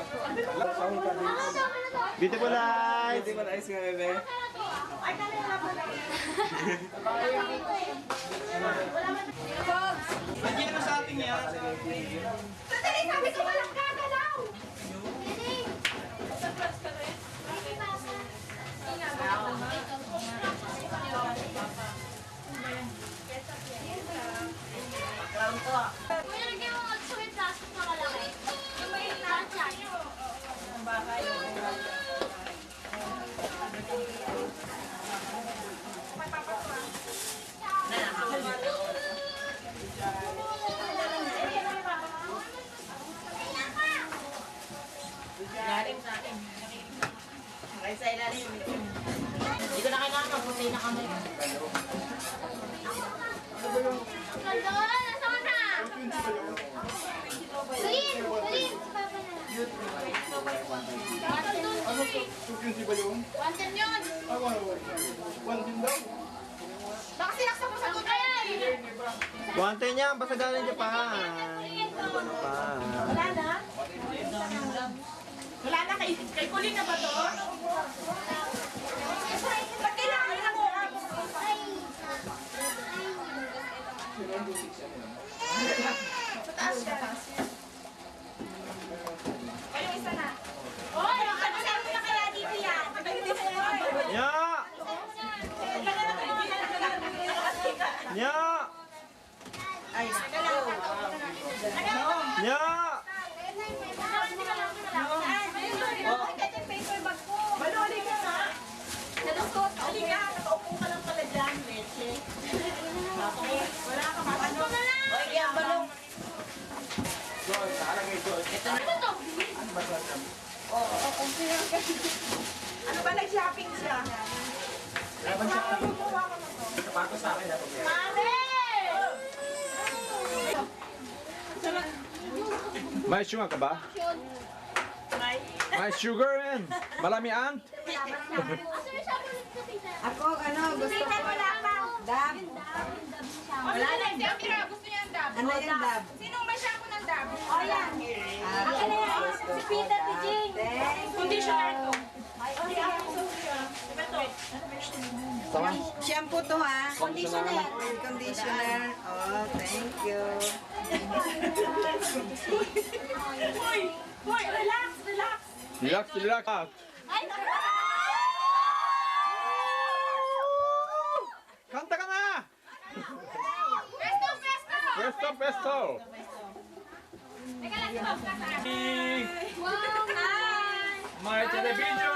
Beautiful! Hindi mo na nga, bebe. Nandiyan na sa ating yan. Sandali, sabi ko walang gagalaw! Kuya, lagyan mo ang suwit plastic na kalaki. Yung may lahat yan. Ilalim sa akin. Ay, sa ilalim. Hindi ko na kailangan. Puti na kamay. Ganda! Nasaan na? Kulin! Kulin! Si Papa na. Wanted doon, Kulin. Wanted yun. Baka sinaksa mo sa tutoy! Guante niya, basta galing Japan. Ano pa? Wala na? Wala na. Kay, kay Kulin na ba to? Ba't kailangan na mo? Sa taas siya. Ay, yung isa na. Ano sabi na kaya dito yan? Nya! Ay, Nya! Maluli ka nga. Nalusot. Hali ka. Nakaupo ka lang pala dyan, Leche. Wala ka ba? Ano? Oy, yan, balong. Ano to? Ano ba, nag-shopping siya? Sapatos sa akin. ah. Mami! May sugar ka ba? May. May sugar yan. Malami yung tita? Ako, ano, gusto ko. wala pa. Dab. Wala na. Si Amira, gusto niya ang dab. Ano yung dab? Sinong may shampoo ng dab? Oh, O yan. Ah, Akin na Peter, si Conditioner to. Shampoo to ha. Conditioner. Conditioner. Oh, thank you. Hoy! Hoy, relax, relax. Relax, relax. Ay, Kanta ka na! Pesto, pesto! Presto, presto! Teka lang, si Bob kasama. Wow, hi! My television! Hello!